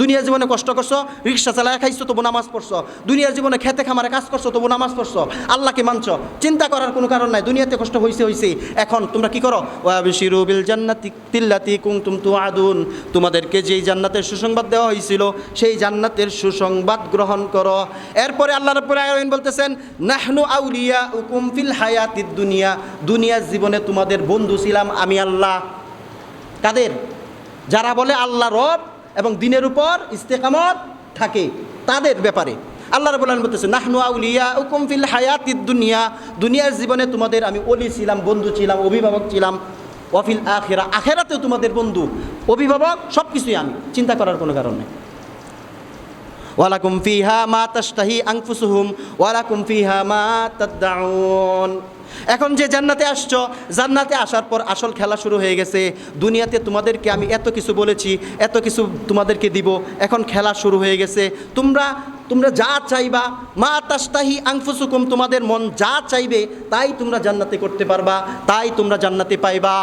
দুনিয়ার জীবনে কষ্ট করছ, রিক্সা চালায় খাইছো, তবু নামাজ পড়ছো। দুনিয়ার জীবনে খেতে খামারে কাজ করছ, তবু নামাজ পড়ছো। আল্লাহকে মানছো। চিন্তা করার কোনো কারণ নাই। দুনিয়াতে কষ্ট হয়েছে হয়েছে এখন তোমরা কি করো? ওয়াবিশিরু বিল জান্নাতি তিল্লাতি কুনতুম তুআদুন। তোমাদেরকে যেই জান্নাতের সুসংবাদ দেওয়া হয়েছিল সেই জান্নাতের সুসংবাদ গ্রহণ করো। এরপরে আল্লাহ রাব্বুল আলামিন বলতেছেন, নাহনু আউলিয়া উকুম ফিল হায়াতিদ দুনিয়া। দুনিয়ার জীবনে তোমাদের বন্ধু ছিলাম আমি আল্লাহ। কাদের? যারা বলে আল্লাহ রব এবং দিনের উপর ইস্তেকামত থাকে তাদের ব্যাপারে। আল্লাহ রব আলম বলতেছে, নাহনু আউলিয়া উকুম ফিল হায়াতিদ দুনিয়া। দুনিয়ার জীবনে তোমাদের আমি অলি ছিলাম, বন্ধু ছিলাম, অভিভাবক ছিলাম। ওয়াফিল আখেরা আখেরাতেও তোমাদের বন্ধু, অভিভাবক সব কিছুই আমি। চিন্তা করার কোনো কারণ নেই। ওয়ালাকুম ফিহা মা তাশতাহি আনফুসুহুম, ওয়ালাকুম ফিহা মা তাদদাউন। এখন যে জান্নাতে আসছো, জান্নাতে আসার পর আসল খেলা শুরু হয়ে গেছে। দুনিয়াতে তোমাদেরকে আমি এত কিছু বলেছি, এত কিছু তোমাদেরকে দিব। এখন খেলা শুরু হয়ে গেছে। তোমরা তোমরা যা চাইবা, মা তাস্তাহি আংফুসুকুম তোমাদের মন যা চাইবে, তাই তোমরা জান্নাতে করতে পারবা, তাই তোমরা জান্নাতে পাইবা।